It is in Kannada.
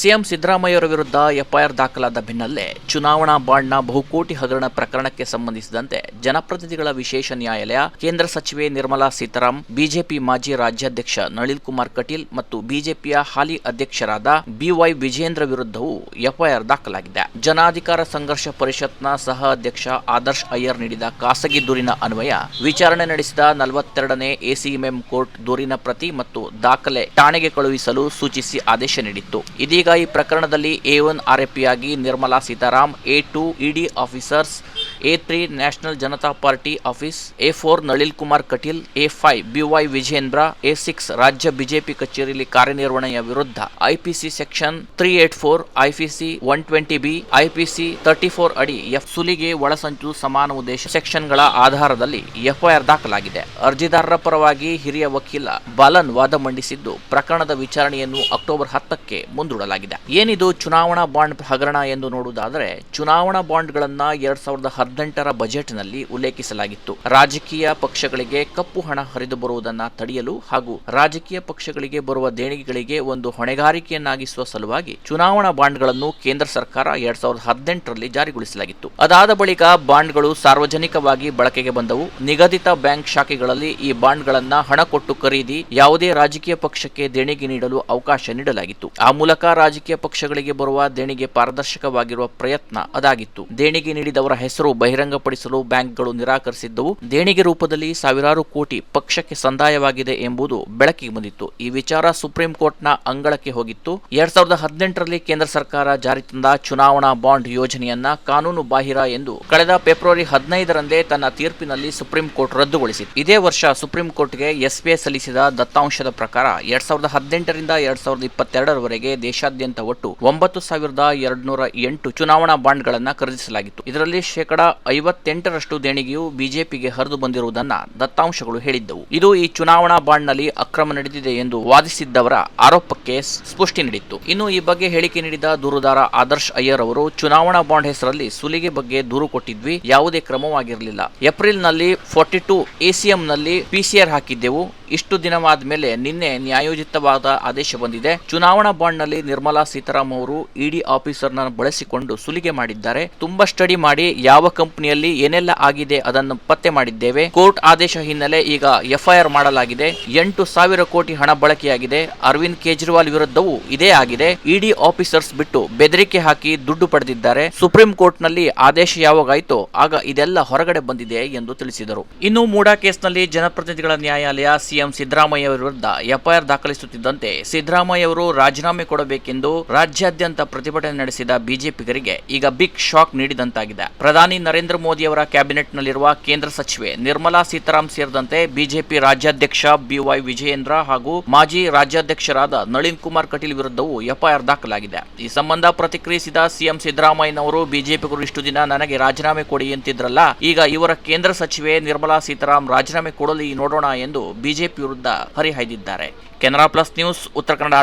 ಸಿಎಂ ಸಿದ್ದರಾಮಯ್ಯವರ ವಿರುದ್ಧ ಎಫ್ಐಆರ್ ದಾಖಲಾದ ಬೆನ್ನಲ್ಲೇ ಚುನಾವಣಾ ಬಾಂಡ್ನ ಬಹುಕೋಟಿ ಹಗರಣ ಪ್ರಕರಣಕ್ಕೆ ಸಂಬಂಧಿಸಿದಂತೆ ಜನಪ್ರತಿನಿಧಿಗಳ ವಿಶೇಷ ನ್ಯಾಯಾಲಯ, ಕೇಂದ್ರ ಸಚಿವೆ ನಿರ್ಮಲಾ ಸೀತಾರಾಮ್, ಬಿಜೆಪಿ ಮಾಜಿ ರಾಜ್ಯಾಧ್ಯಕ್ಷ ನಳಿನ್ ಕುಮಾರ್ ಕಟೀಲ್ ಮತ್ತು ಬಿಜೆಪಿಯ ಹಾಲಿ ಅಧ್ಯಕ್ಷರಾದ ಬಿವೈ ವಿಜೇಂದ್ರ ವಿರುದ್ಧವೂ ಎಫ್ಐಆರ್ ದಾಖಲಾಗಿದೆ. ಜನಾಧಿಕಾರ ಸಂಘರ್ಷ ಪರಿಷತ್ನ ಸಹ ಅಧ್ಯಕ್ಷ ಆದರ್ಶ್ ಅಯ್ಯರ್ ನೀಡಿದ ಖಾಸಗಿ ದೂರಿನ ಅನ್ವಯ, ವಿಚಾರಣೆ ನಡೆಸಿದ ನಲವತ್ತೆರಡನೇ ಎಸಿಎಂಎಂ ಕೋರ್ಟ್ ದೂರಿನ ಪ್ರತಿ ಮತ್ತು ದಾಖಲೆ ಠಾಣೆಗೆ ಕಳುಹಿಸಲು ಸೂಚಿಸಿ ಆದೇಶ ನೀಡಿತ್ತು. ಇದೀಗ ಈ ಪ್ರಕರಣದಲ್ಲಿ A one ಆರೋಪಿಯಾಗಿ Nirmala Sitaram A two ED officers A three national Janata party office, A four Nalin Kumar Kateel, A five BY Vijayendra A six ರಾಜ್ಯ ಬಿಜೆಪಿ ಕಚೇರಿಯಲ್ಲಿ ಕಾರ್ಯನಿರ್ವಹಣೆಯ ವಿರುದ್ಧ IPC section three eight four IPC one twenty B IPC thirty four ಅಡಿ ಎಫ್ ಸುಲಿಗೆ ಒಳಸಂಚು ಸಮಾನ ಉದ್ದೇಶ ಸೆಕ್ಷನ್ಗಳ ಆಧಾರದಲ್ಲಿ ಎಫ್ಐಆರ್ ದಾಖಲಾಗಿದೆ. ಅರ್ಜಿದಾರರ ಪರವಾಗಿ ಹಿರಿಯ ವಕೀಲ ಬಾಲನ್ ವಾದ ಮಂಡಿಸಿದ್ದು, ಪ್ರಕರಣದ ವಿಚಾರಣೆಯನ್ನು ಅಕ್ಟೋಬರ್ ಹತ್ತಕ್ಕೆ ಮುಂದೂಡಲಾಗಿದೆ. ಏನಿದು ಚುನಾವಣಾ ಬಾಂಡ್ ಹಗರಣ ಎಂದು ನೋಡುವುದಾದರೆ, ಚುನಾವಣಾ ಬಾಂಡ್ಗಳನ್ನ ಎರಡ್ ಸಾವಿರದ ಹದಿನೆಂಟರ ಬಜೆಟ್ನಲ್ಲಿ ಉಲ್ಲೇಖಿಸಲಾಗಿತ್ತು. ರಾಜಕೀಯ ಪಕ್ಷಗಳಿಗೆ ಕಪ್ಪು ಹಣ ಹರಿದು ಬರುವುದನ್ನು ತಡೆಯಲು ಹಾಗೂ ರಾಜಕೀಯ ಪಕ್ಷಗಳಿಗೆ ಬರುವ ದೇಣಿಗೆಗಳಿಗೆ ಒಂದು ಹೊಣೆಗಾರಿಕೆಯನ್ನಾಗಿಸುವ ಸಲುವಾಗಿ ಚುನಾವಣಾ ಬಾಂಡ್ಗಳನ್ನು ಕೇಂದ್ರ ಸರ್ಕಾರ ಎರಡ್ ಸಾವಿರದ ಹದಿನೆಂಟರಲ್ಲಿ ಜಾರಿಗೊಳಿಸಲಾಗಿತ್ತು. ಅದಾದ ಬಳಿಕ ಬಾಂಡ್ಗಳು ಸಾರ್ವಜನಿಕವಾಗಿ ಬಳಕೆಗೆ ಬಂದವು. ನಿಗದಿತ ಬ್ಯಾಂಕ್ ಶಾಖೆಗಳಲ್ಲಿ ಈ ಬಾಂಡ್ಗಳನ್ನ ಹಣ ಕೊಟ್ಟು ಖರೀದಿ ಯಾವುದೇ ರಾಜಕೀಯ ಪಕ್ಷಕ್ಕೆ ದೇಣಿಗೆ ನೀಡಲು ಅವಕಾಶ ನೀಡಲಾಗಿತ್ತು. ಆ ಮೂಲಕ ರಾಜಕೀಯ ಪಕ್ಷಗಳಿಗೆ ಬರುವ ದೇಣಿಗೆ ಪಾರದರ್ಶಕವಾಗಿರುವ ಪ್ರಯತ್ನ ಅದಾಗಿತ್ತು. ದೇಣಿಗೆ ನೀಡಿದವರ ಹೆಸರು ಬಹಿರಂಗಪಡಿಸಲು ಬ್ಯಾಂಕ್ಗಳು ನಿರಾಕರಿಸಿದ್ದವು. ದೇಣಿಗೆ ರೂಪದಲ್ಲಿ ಸಾವಿರಾರು ಕೋಟಿ ಪಕ್ಷಕ್ಕೆ ಸಂದಾಯವಾಗಿದೆ ಎಂಬುದು ಬೆಳಕಿಗೆ ಬಂದಿತ್ತು. ಈ ವಿಚಾರ ಸುಪ್ರೀಂ ಕೋರ್ಟ್ನ ಅಂಗಳಕ್ಕೆ ಹೋಗಿತ್ತು. ಎರಡ್ ಸಾವಿರದ ಹದಿನೆಂಟರಲ್ಲಿ ಕೇಂದ್ರ ಸರ್ಕಾರ ಜಾರಿ ತಂದ ಚುನಾವಣಾ ಬಾಂಡ್ ಯೋಜನೆಯನ್ನ ಕಾನೂನು ಬಾಹಿರ ಎಂದು ಕಳೆದ ಫೆಬ್ರವರಿ ಹದಿನೈದರಂದೇ ತನ್ನ ತೀರ್ಪಿನಲ್ಲಿ ಸುಪ್ರೀಂ ಕೋರ್ಟ್ ರದ್ದುಗೊಳಿಸಿತ್ತು. ಇದೇ ವರ್ಷ ಸುಪ್ರೀಂ ಕೋರ್ಟ್ಗೆ ಎಸ್ಬಿಐ ಸಲ್ಲಿಸಿದ ದತ್ತಾಂಶದ ಪ್ರಕಾರ ಎರಡ್ ಸಾವಿರದ ಹದಿನೆಂಟರಿಂದ ಎರಡ್ ಸಾವಿರದ ಇಪ್ಪತ್ತೆರಡರವರೆಗೆ ದೇಶಾದ್ಯಂತ ಒಟ್ಟು ಒಂಬತ್ತು ಸಾವಿರದ ಎರಡ್ನೂರ ಎಂಟು ಚುನಾವಣಾ ಬಾಂಡ್ಗಳನ್ನ ಖರೀದಿಸಲಾಗಿತ್ತು. ಇದರಲ್ಲಿ ಶೇಕಡಾ ಐವತ್ತೆಂಟರಷ್ಟು ದೇಣಿಗೆಯು ಬಿಜೆಪಿಗೆ ಹರಿದು ಬಂದಿರುವುದನ್ನು ದತ್ತಾಂಶಗಳು ಹೇಳಿದ್ದವು. ಇದು ಈ ಚುನಾವಣಾ ಬಾಂಡ್ನಲ್ಲಿ ಅಕ್ರಮ ನಡೆದಿದೆ ಎಂದು ವಾದಿಸಿದ್ದವರ ಆರೋಪಕ್ಕೆ ಸ್ಪಷ್ಟಿ ನೀಡಿತ್ತು. ಇನ್ನು ಈ ಬಗ್ಗೆ ಹೇಳಿಕೆ ನೀಡಿದ ದೂರುದಾರ ಆದರ್ಶ್ ಅಯ್ಯರ್ ಅವರು, ಚುನಾವಣಾ ಬಾಂಡ್ ಹೆಸರಲ್ಲಿ ಸುಲಿಗೆ ಬಗ್ಗೆ ದೂರು ಕೊಟ್ಟಿದ್ವಿ, ಯಾವುದೇ ಕ್ರಮವಾಗಿರಲಿಲ್ಲ. ಏಪ್ರಿಲ್ನಲ್ಲಿ ಫಾರ್ಟಿ ಟು ಎಸಿಎಂನಲ್ಲಿ ಪಿಸಿಆರ್ ಹಾಕಿದ್ದೆವು ಇಷ್ಟು ದಿನವಾದ ಮೇಲೆ ನಿನ್ನೆ ನ್ಯಾಯೋಚಿತವಾದ ಆದೇಶ ಬಂದಿದೆ. ಚುನಾವಣಾ ಬಾಂಡ್ನಲ್ಲಿ ನಿರ್ಮಲಾ ಸೀತಾರಾಮ್ ಅವರು ಇಡಿ ಆಫೀಸರ್ನ ಬಳಸಿಕೊಂಡು ಸುಲಿಗೆ ಮಾಡಿದ್ದಾರೆ. ತುಂಬಾ ಸ್ಟಡಿ ಮಾಡಿ ಯಾವ ಕಂಪನಿಯಲ್ಲಿ ಏನೆಲ್ಲ ಆಗಿದೆ ಅದನ್ನು ಪತ್ತೆ ಮಾಡಿದ್ದೇವೆ. ಕೋರ್ಟ್ ಆದೇಶ ಹಿನ್ನೆಲೆ ಈಗ ಎಫ್ಐಆರ್ ಮಾಡಲಾಗಿದೆ. ಎಂಟು ಸಾವಿರ ಕೋಟಿ ಹಣ ಬಳಕೆಯಾಗಿದೆ. ಅರವಿಂದ್ ಕೇಜ್ರಿವಾಲ್ ವಿರುದ್ಧವೂ ಇದೇ ಆಗಿದೆ. ಇಡಿ ಆಫೀಸರ್ಸ್ ಬಿಟ್ಟು ಬೆದರಿಕೆ ಹಾಕಿ ದುಡ್ಡು ಪಡೆದಿದ್ದಾರೆ. ಸುಪ್ರೀಂ ಕೋರ್ಟ್ನಲ್ಲಿ ಆದೇಶ ಯಾವಾಗಾಯ್ತೋ ಆಗ ಇದೆಲ್ಲ ಹೊರಗಡೆ ಬಂದಿದೆ ಎಂದು ತಿಳಿಸಿದರು. ಇನ್ನು ಮೂಡಾ ಕೇಸ್ನಲ್ಲಿ ಜನಪ್ರತಿನಿಧಿಗಳ ನ್ಯಾಯಾಲಯ ಸಿಎಂ ಸಿದ್ದರಾಮಯ್ಯ ವಿರುದ್ಧ ಎಫ್ಐಆರ್ ದಾಖಲಿಸುತ್ತಿದ್ದಂತೆ ಸಿದ್ದರಾಮಯ್ಯ ಅವರು ರಾಜೀನಾಮೆ ಕೊಡಬೇಕೆಂದು ರಾಜ್ಯಾದ್ಯಂತ ಪ್ರತಿಭಟನೆ ನಡೆಸಿದ ಬಿಜೆಪಿಗರಿಗೆ ಈಗ ಬಿಗ್ ಶಾಕ್ ನೀಡಿದಂತಾಗಿದೆ. ಪ್ರಧಾನಿ ನರೇಂದ್ರ ಮೋದಿ ಅವರ ಕ್ಯಾಬಿನೆಟ್ನಲ್ಲಿರುವ ಕೇಂದ್ರ ಸಚಿವೆ ನಿರ್ಮಲಾ ಸೀತಾರಾಮ್ ಸೇರಿದಂತೆ ಬಿಜೆಪಿ ರಾಜ್ಯಾಧ್ಯಕ್ಷ ಬಿವೈ ವಿಜಯೇಂದ್ರ ಹಾಗೂ ಮಾಜಿ ರಾಜ್ಯಾಧ್ಯಕ್ಷರಾದ ನಳಿನ್ ಕುಮಾರ್ ಕಟೀಲ್ ವಿರುದ್ಧವೂ ಎಫ್ಐಆರ್ ದಾಖಲಾಗಿದೆ. ಈ ಸಂಬಂಧ ಪ್ರತಿಕ್ರಿಯಿಸಿದ ಸಿಎಂ ಸಿದ್ದರಾಮಯ್ಯನವರು ಬಿಜೆಪಿಗರು ಇಷ್ಟು ದಿನ ನನಗೆ ರಾಜೀನಾಮೆ ಕೊಡಿ ಅಂತಿದ್ರಲ್ಲ, ಈಗ ಇವರ ಕೇಂದ್ರ ಸಚಿವೆ ನಿರ್ಮಲಾ ಸೀತಾರಾಮ್ ರಾಜೀನಾಮೆ ಕೊಡಲಿ ನೋಡೋಣ ಎಂದು ಬಿಜೆಪಿ ವಿರುದ್ಧ ಹರಿಹಾಯ್ದಿದ್ದಾರೆ ಕೆನರಾ ಪ್ಲಸ್ ನ್ಯೂಸ್ ಉತ್ತರ ಕನ್ನಡ